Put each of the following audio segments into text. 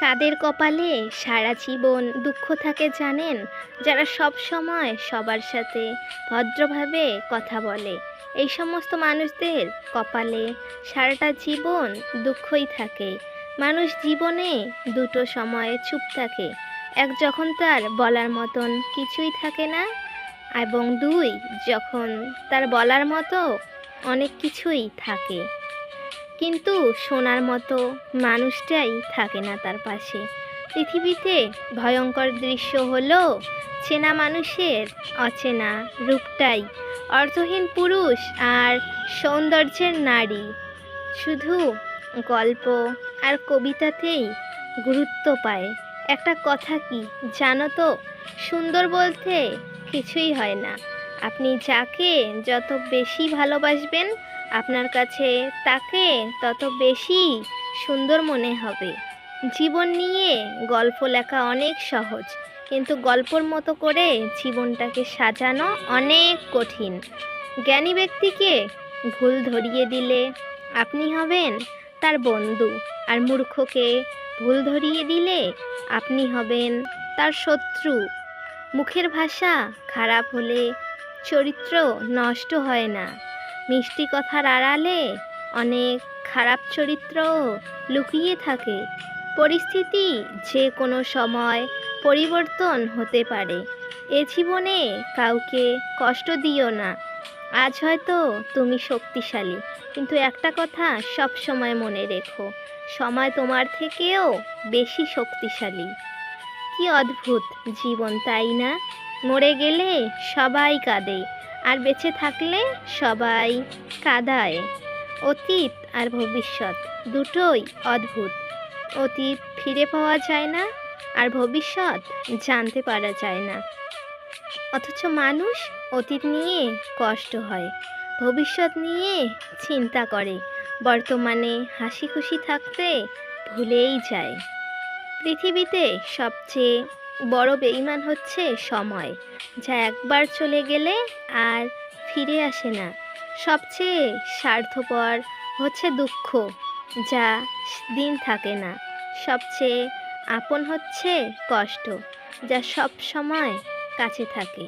কাদের কপালে সারা জীবন দুঃখ থাকে জানেন? যারা সব সময় সবার সাথে ভদ্রভাবে কথা বলে। এই সমস্ত মানুষদের কপালে সারাটা জীবন দুঃখই থাকে। মানুষ জীবনে দুটো সময়ে চুপ থাকে। এক যখন তার বলার মতন কিছুই থাকে না এবং দুই যখন তার বলার মতো অনেক কিছুই থাকে। কিন্তু শোনার মতো মানুষটাই থাকে না তার পাশে। পৃথিবীতে ভয়ঙ্কর দৃশ্য হলো চেনা মানুষের অচেনা রূপটাই অর্থহীন পুরুষ আর সৌন্দর্যের নারী। শুধু গল্প আর কবিতাতেই গুরুত্ব পায়। একটা কথা কি জানো তো? সুন্দর বলতে কিছুই হয় না। আপনি যাকে যত বেশি ভালোবাসবেন আপনার কাছে তাকে তত বেশি সুন্দর মনে হবে। জীবন নিয়ে গল্প লেখা অনেক সহজ, কিন্তু গল্পর মতো করে জীবনটাকে সাজানো অনেক কঠিন। জ্ঞানী ব্যক্তিকে ভুল ধরিয়ে দিলে আপনি হবেন তার বন্ধু, আর মূর্খকে ভুল ধরিয়ে দিলে আপনি হবেন তার শত্রু। মুখের ভাষা খারাপ হলে চরিত্র নষ্ট হয় না। মিষ্টি কথার আড়ালে অনেক খারাপ চরিত্র লুকিয়ে থাকে। পরিস্থিতি যে কোনো সময় পরিবর্তন হতে পারে। এ জীবনে কাউকে কষ্ট দিও না। আজ হয়তো তুমি শক্তিশালী, কিন্তু একটা কথা সব সময় মনে রেখো, সময় তোমার থেকেও বেশি শক্তিশালী। কি অদ্ভুত জীবন, তাই না? মরে গেলে সবাই কাঁদে আর বেঁচে থাকলে সবাই কাদায়। অতীত আর ভবিষ্যৎ দুটোই অদ্ভুত। অতীত ফিরে পাওয়া যায় না আর ভবিষ্যৎ জানতে পারা যায় না। অথচ মানুষ অতীত নিয়ে কষ্ট হয়, ভবিষ্যৎ নিয়ে চিন্তা করে, বর্তমানে হাসি খুশি থাকতে ভুলেই যায়। পৃথিবীতে সবচেয়ে বড় বেইমান হচ্ছে সময়, যা একবার চলে গেলে আর ফিরে আসে না। সবচেয়ে স্বার্থপর হচ্ছে দুঃখ, যা দিন থাকে না। সবচেয়ে আপন হচ্ছে কষ্ট, যা সব সময় কাছে থাকে।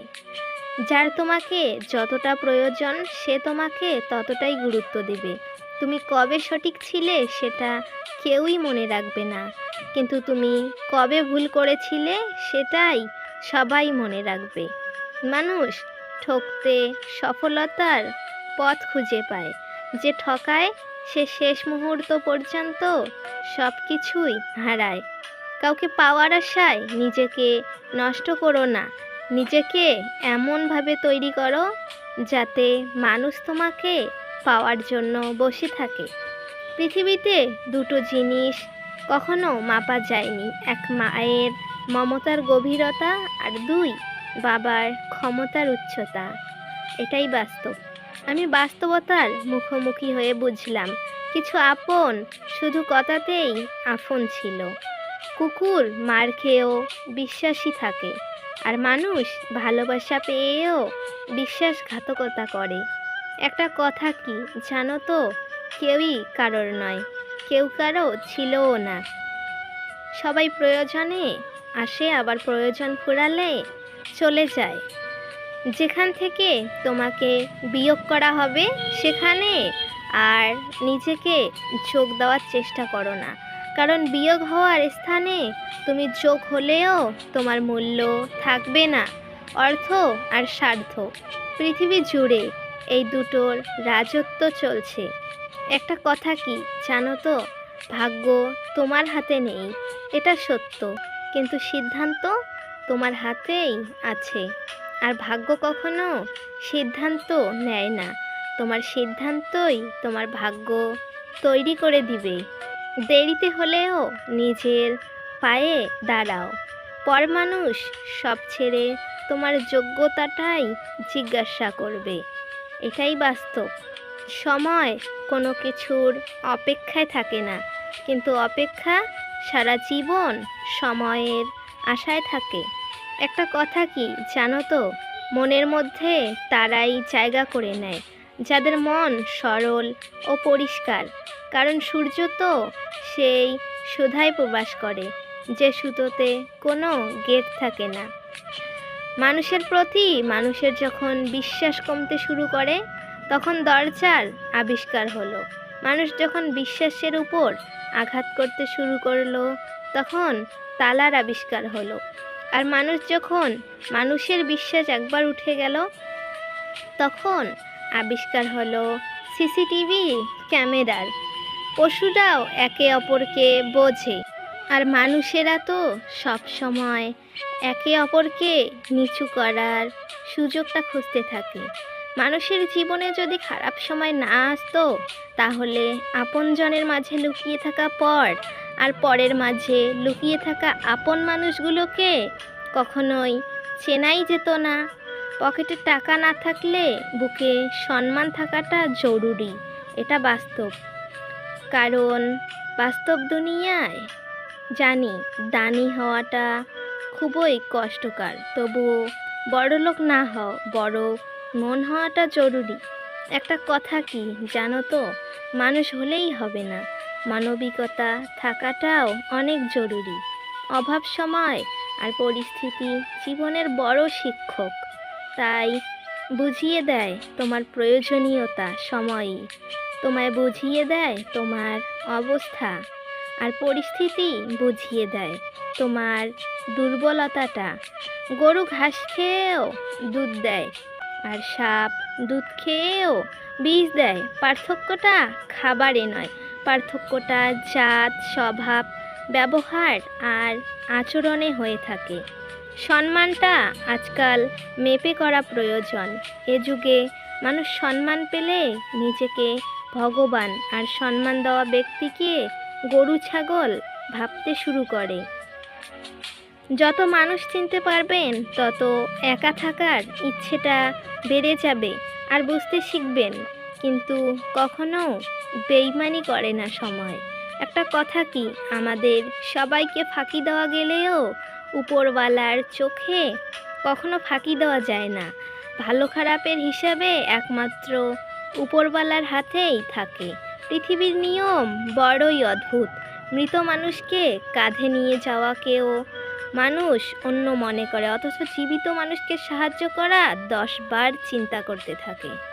যার তোমাকে যতটা প্রয়োজন, সে তোমাকে ততটাই গুরুত্ব দেবে। তুমি কবে সঠিক ছিলে সেটা কেউই মনে রাখবে না। কিন্তু তুমি কবে ভুল করেছিলে সেটাই সবাই মনে রাখবে। মানুষ ঠকতে সফলতার পথ খুঁজে পায়। যে ঠকায় সে শেষ মুহূর্ত পর্যন্ত সব কিছুই হারায়। কাউকে পাওয়ার আশায় নিজেকে নষ্ট করো না। নিজেকে এমনভাবে তৈরি করো যাতে মানুষ তোমাকে পাওয়ার জন্য বসে থাকে। পৃথিবীতে দুটো জিনিস কখনো মাপা যায়নি। এক মায়ের মমতার গভীরতা আর দুই বাবার ক্ষমতার উচ্চতা। এটাই বাস্তব। আমি বাস্তবতার মুখোমুখি হয়ে বুঝলাম, কিছু আপন শুধু কথাতেই আফন ছিল। কুকুর মার খেয়েও বিশ্বাসী থাকে, আর মানুষ ভালোবাসা পেয়েও বিশ্বাসঘাতকতা করে। একটা কথা কি জানো তো? কেউই কারোর নয়, কেউ কারও ছিলও না। সবাই প্রয়োজনে আসে, আবার প্রয়োজন ফুরালে চলে যায়। যেখান থেকে তোমাকে বিয়োগ করা হবে, সেখানে আর নিজেকে যোগ দেওয়ার চেষ্টা করো না। কারণ বিয়োগ হওয়ার স্থানে তুমি যোগ হলেও তোমার মূল্য থাকবে না। অর্থ আর স্বার্থ, পৃথিবী জুড়ে এই দুটোর রাজত্ব চলছে। একটা কথা কি জানো তো? ভাগ্য তোমার হাতে নেই, এটা সত্য। কিন্তু সিদ্ধান্ত তোমার হাতেই আছে। আর ভাগ্য কখনো সিদ্ধান্ত নেয় না। তোমার সিদ্ধান্তই তোমার ভাগ্য তৈরি করে দিবে। দেরিতে হলেও নিজের পায়ে দাঁড়াও। পর মানুষ সব ছেড়ে তোমার যোগ্যতাটাই জিজ্ঞাসা করবে। এটাই বাস্তব। সময় কোনো কিছুর অপেক্ষায় থাকে না। কিন্তু অপেক্ষা সারা জীবন সময়ের আশায় থাকে। একটা কথা কি জানো তো? মনের মধ্যে তারাই জায়গা করে নেয়, যাদের মন সরল ও পরিষ্কার। কারণ সূর্য তো সেই সুধায় প্রবাস করে, যে সুতোতে কোনো গেট থাকে না। মানুষের প্রতি মানুষের যখন বিশ্বাস কমতে শুরু করে, তখন দরজার আবিষ্কার হলো। মানুষ যখন বিশ্বাসের উপর আঘাত করতে শুরু করল, তখন তালার আবিষ্কার হলো। আর মানুষ যখন মানুষের বিশ্বাস একবার উঠে গেল, তখন আবিষ্কার হলো সিসিটিভি ক্যামেরার। পশুরাও একে অপরকে বোঝে। আর মানুষেরা তো সব সময় একে অপরকে নিচু করার সুযোগটা খুঁজতে থাকে। মানুষের জীবনে যদি খারাপ সময় না আসতো, তাহলে আপনজনের মাঝে লুকিয়ে থাকা পর আর পরের মাঝে লুকিয়ে থাকা আপন মানুষগুলোকে কখনোই চেনাই যেত না। পকেটে টাকা না থাকলে বুকে সম্মান থাকাটা জরুরি, এটা বাস্তব। কারণ বাস্তব দুনিয়ায় জানি দানি হওয়াটা খুবই কষ্টকর, তবুও বড়লোক না হও বড় মন হওয়াটা জরুরি। একটা কথা কি জানো তো? মানুষ হলেই হবে না। মানবিকতা থাকাটাও অনেক জরুরি। অভাব সময় আর পরিস্থিতি জীবনের বড় শিক্ষক। তাই বুঝিয়ে দেয় তোমার প্রয়োজনীয়তা, সময়ই। তোমায় বুঝিয়ে দেয় তোমার অবস্থা। আর পরিস্থিতি বুঝিয়ে দেয়। তোমার দুর্বলতাটা। গরু ঘাস খেয়েও দুধ দেয় আর সাপ দুধ খেয়েও বিষ দেয়। পার্থক্যটা খাবারে নয়, পার্থক্যটা জাত, স্বভাব, ব্যবহার আর আচরণে হয়ে থাকে। সম্মানটা আজকাল মেপে করা প্রয়োজন। এ যুগে মানুষ সম্মান পেলে নিজেকে ভগবান আর সম্মান দেওয়া ব্যক্তিকে গরু ছাগল ভাবতে শুরু করে। যত মানুষ চিনতে পারবেন, তত একা থাকার ইচ্ছেটা বেড়ে যাবে আর বুঝতে শিখবেন। কিন্তু কখনো বেইমানি করে না সময়। একটা কথা কি, আমাদের সবাইকে ফাঁকি দেওয়া গেলেও উপরওয়ালার চোখে কখনো ফাঁকি দেওয়া যায় না। ভালো খারাপের হিসাবে একমাত্র উপরওয়ালার হাতেই থাকে। পৃথিবীর নিয়ম বড়ই অদ্ভুত। মৃত মানুষকে কাঁধে নিয়ে যাওয়াকেও মানুষ অন্য মনে করে, অথচ জীবিত মানুষকে সাহায্য করা দশ বার চিন্তা করতে থাকে।